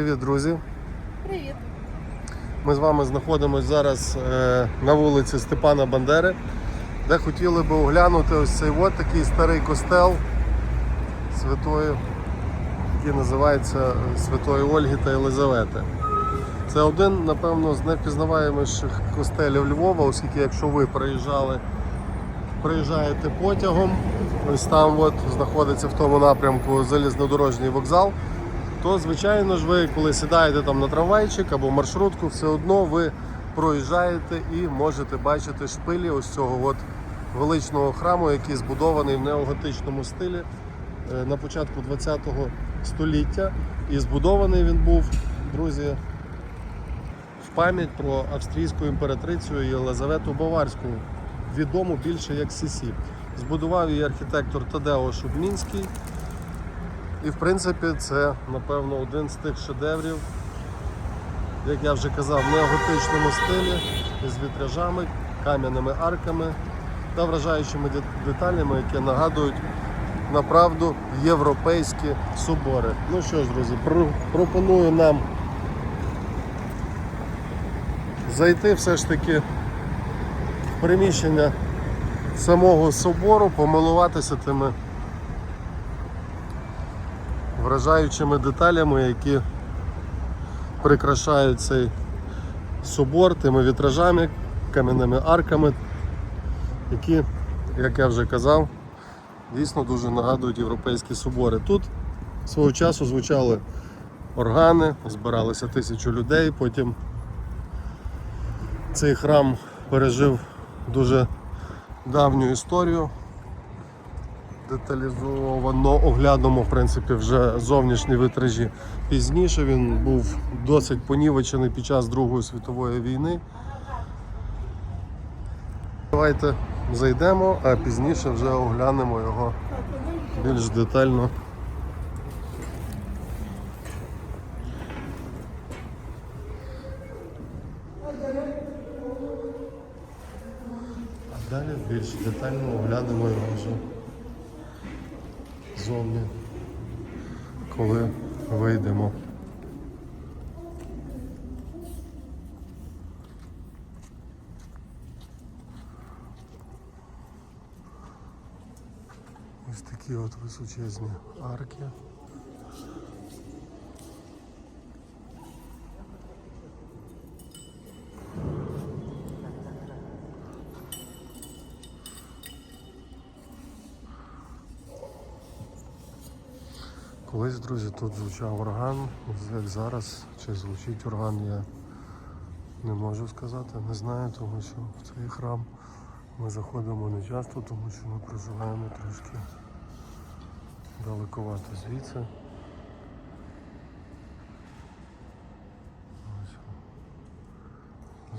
Привіт, друзі! Привіт. Ми з вами знаходимося зараз е, на вулиці Степана Бандери, де хотіли би оглянути ось цей от такий старий костел святої, який називається Святої Ольги та Єлизавети. Це один, напевно, з найвпізнаваєміших костелів Львова, оскільки якщо ви приїжджали, приїжджаєте потягом, ось там от знаходиться в тому напрямку залізнодорожній вокзал то звичайно ж ви, коли сідаєте там на трамвайчик або маршрутку, все одно ви проїжджаєте і можете бачити шпилі ось цього от величного храму, який збудований в неоготичному стилі е, на початку ХХ століття. І збудований він був, друзі, в пам'ять про австрійську імператрицю Єлизавету Баварську, відому більше як Сісі. Збудував її архітектор Тадео Шубмінський. І в принципі це, напевно, один з тих шедеврів, як я вже казав, в неоготичному стилі з вітражами, кам'яними арками та вражаючими деталями, які нагадують направду європейські собори. Ну що ж, друзі, пропоную нам зайти все ж таки в приміщення самого собору, помилуватися тими вражаючими деталями, які прикрашають цей собор тими вітражами, кам'яними арками, які, як я вже казав, дійсно дуже нагадують європейські собори. Тут свого часу звучали органи, збиралися тисячу людей, потім цей храм пережив дуже давню історію деталізовано оглянемо в принципі вже зовнішні витражі. Пізніше він був досить понівечений під час Другої світової війни. Давайте зайдемо, а пізніше вже оглянемо його більш детально. Далі більш детально оглянемо його вже зовні, коли вийдемо. Ось такі от височезні арки. Колись, друзі, тут звучав орган, як зараз, чи звучить орган, я не можу сказати, не знаю, тому що в цей храм ми заходимо не часто, тому що ми проживаємо трошки далековато звідси.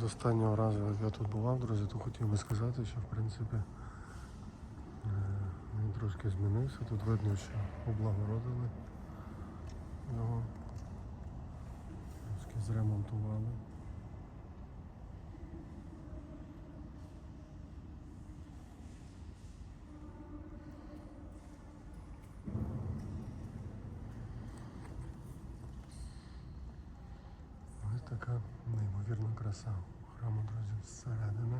З останнього разу, як я тут бував, друзі, то хотів би сказати, що в принципі трошки змінився. Тут видно, що облагородили його. Трошки зремонтували. Ось така неймовірна краса храму, друзі, зсередини.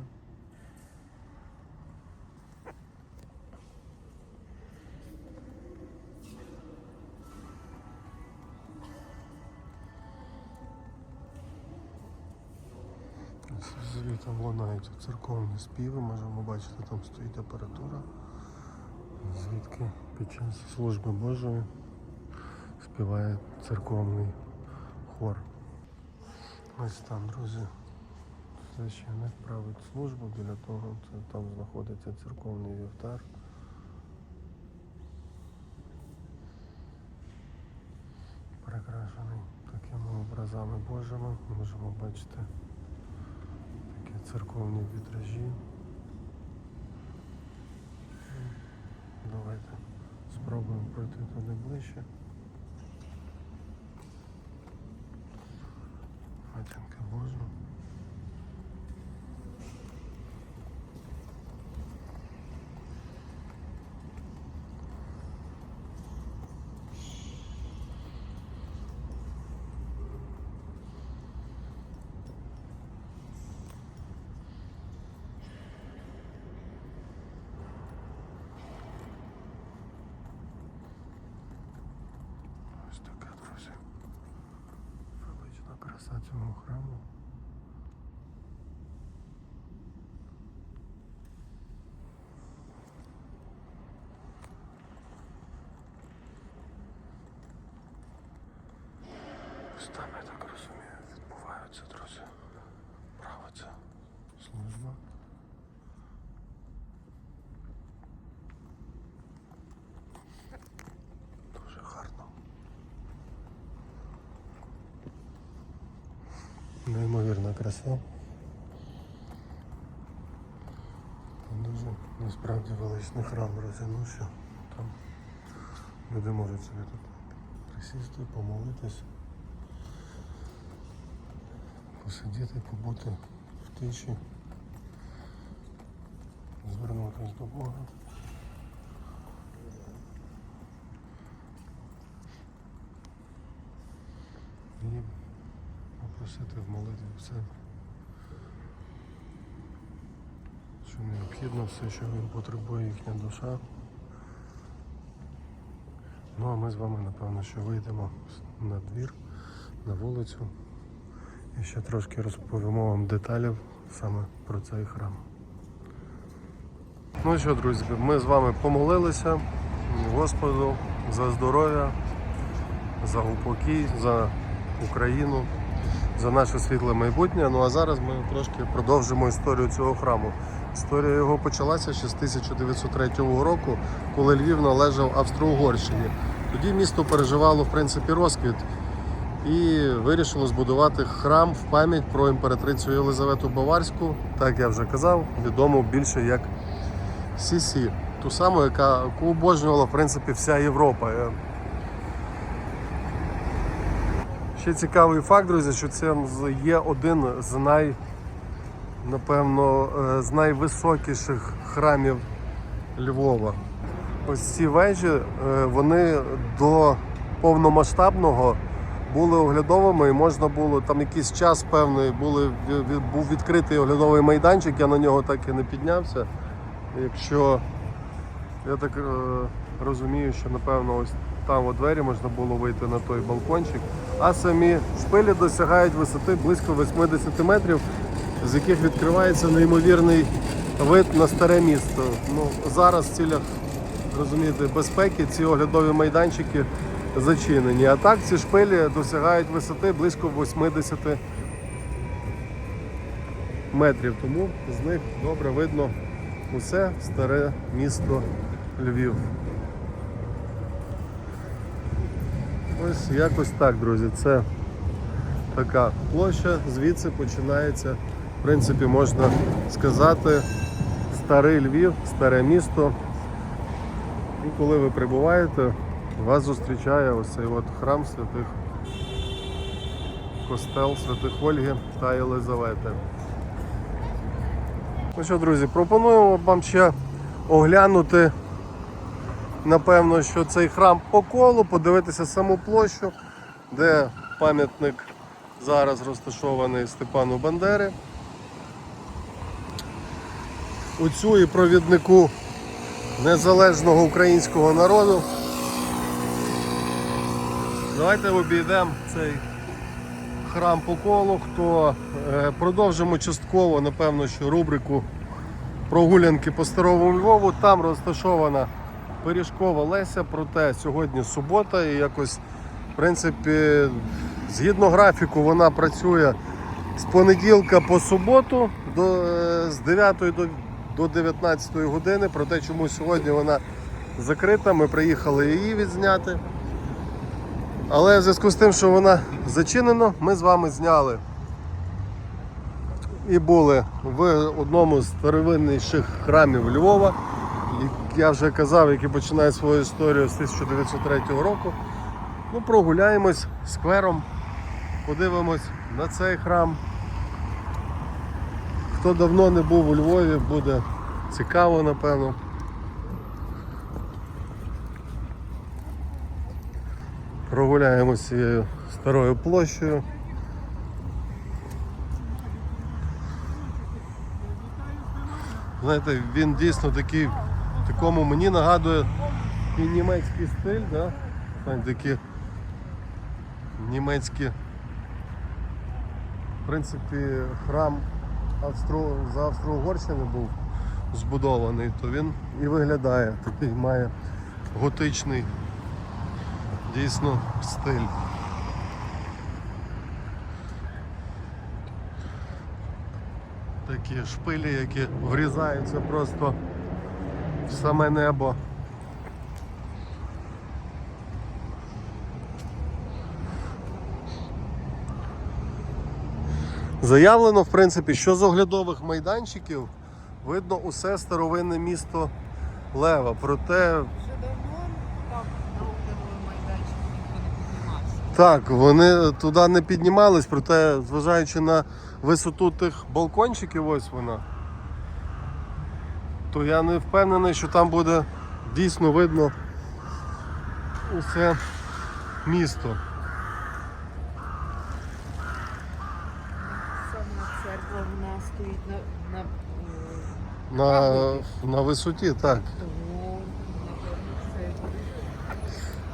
Звітом лунають церковні співи, можемо бачити, там стоїть апаратура, звідки під час служби Божої співає церковний хор. Ось там, друзі, священник править службу, біля того це, там знаходиться церковний вівтар. Прикрашений такими образами Божими. Можемо бачити церковні вітражі. Давайте спробуємо пройти туди ближче. Матінка Божа. Ось така, друзі. Велична краса цього храму. Ось там, я так розумію, відбуваються, друзі. Неймовірна краса. Дуже насправді величний храм, друзі. Ну що, там люди можуть собі тут присісти, помолитись, посидіти, побути в тиші, звернутися до Бога. І попросити в молитві все, що необхідно, все, що він потребує їхня душа. Ну а ми з вами, напевно, що вийдемо на двір, на вулицю і ще трошки розповімо вам деталів саме про цей храм. Ну що, друзі, ми з вами помолилися Господу за здоров'я, за упокій, за Україну, за наше світле майбутнє. Ну а зараз ми трошки продовжимо історію цього храму. Історія його почалася ще з 1903 року, коли Львів належав Австро-Угорщині. Тоді місто переживало в принципі розквіт і вирішило збудувати храм в пам'ять про імператрицю Єлизавету Баварську, так я вже казав, відому більше як Сісі, ту саму, яка обожнювала в принципі вся Європа. Ще цікавий факт, друзі, що це є один з най, напевно, е, з найвисокіших храмів Львова. Ось ці вежі, е, вони до повномасштабного були оглядовими і можна було там якийсь час певний були, був відкритий оглядовий майданчик, я на нього так і не піднявся. Якщо я так е, розумію, що напевно ось там у двері можна було вийти на той балкончик, а самі шпилі досягають висоти близько 80 метрів, з яких відкривається неймовірний вид на старе місто. Ну, зараз в цілях розумієте, безпеки ці оглядові майданчики зачинені. А так ці шпилі досягають висоти близько 80 метрів. Тому з них добре видно усе старе місто Львів. Ось якось так, друзі. Це така площа, звідси починається, в принципі, можна сказати, старий Львів, старе місто. І коли ви прибуваєте, вас зустрічає ось цей от храм святих костел святих Ольги та Єлизавети. Ну що, друзі, пропонуємо вам ще оглянути, напевно, що цей храм по колу, подивитися саму площу, де пам'ятник зараз розташований Степану Бандери. Оцю і провіднику незалежного українського народу. Давайте обійдемо цей храм по колу, хто е, продовжимо частково, напевно, що рубрику прогулянки по старому Львову. Там розташована пиріжкова Леся, проте сьогодні субота і якось, в принципі, згідно графіку, вона працює з понеділка по суботу до, е, з 9 до, до 19 години. Проте чому сьогодні вона закрита, ми приїхали її відзняти. Але в зв'язку з тим, що вона зачинена, ми з вами зняли і були в одному з старовинніших храмів Львова, я вже казав, який починає свою історію з 1903 року. Ну, прогуляємось сквером, подивимось на цей храм. Хто давно не був у Львові, буде цікаво, напевно. Прогуляємося цією старою площею. Знаєте, він дійсно такий, такому мені нагадує і німецький стиль, да? Такі німецькі в принципі, храм Австро... за Австро-Угорщини був збудований, то він і виглядає. Такий має готичний дійсно стиль. Такі шпилі, які врізаються просто саме небо. Заявлено, в принципі, що з оглядових майданчиків видно усе старовинне місто Лева. Проте Вже давно там на оглядовий майданчик ніхто не піднімався. так, вони туди не піднімались, проте, зважаючи на висоту тих балкончиків, ось вона, то я не впевнений, що там буде дійсно видно усе місто. Сама церква вона стоїть на, на На, на висоті, так, тому,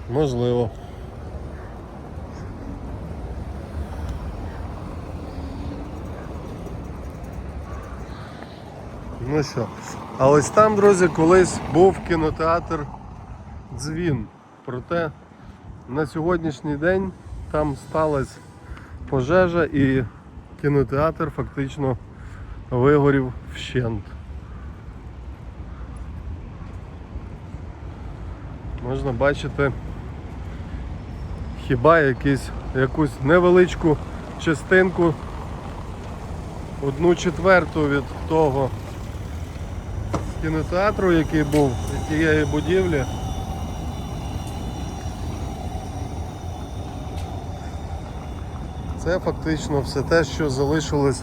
можливо. Ну що, а ось там, друзі, колись був кінотеатр Дзвін. Проте на сьогоднішній день там сталася пожежа і кінотеатр фактично вигорів вщент. Можна бачити хіба якісь, якусь невеличку частинку, одну четверту від того кінотеатру, який був тієї будівлі. Це фактично все те, що залишилось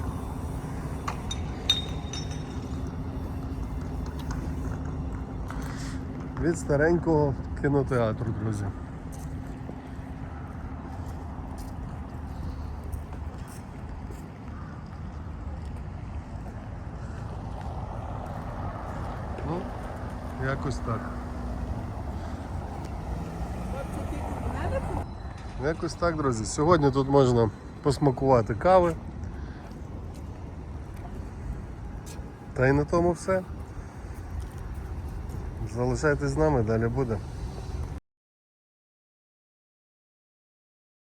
від старенького кінотеатру, друзі. Ну, якось так. Якось так, друзі. Сьогодні тут можна посмакувати кави. Та й на тому все. Залишайтесь з нами, далі буде.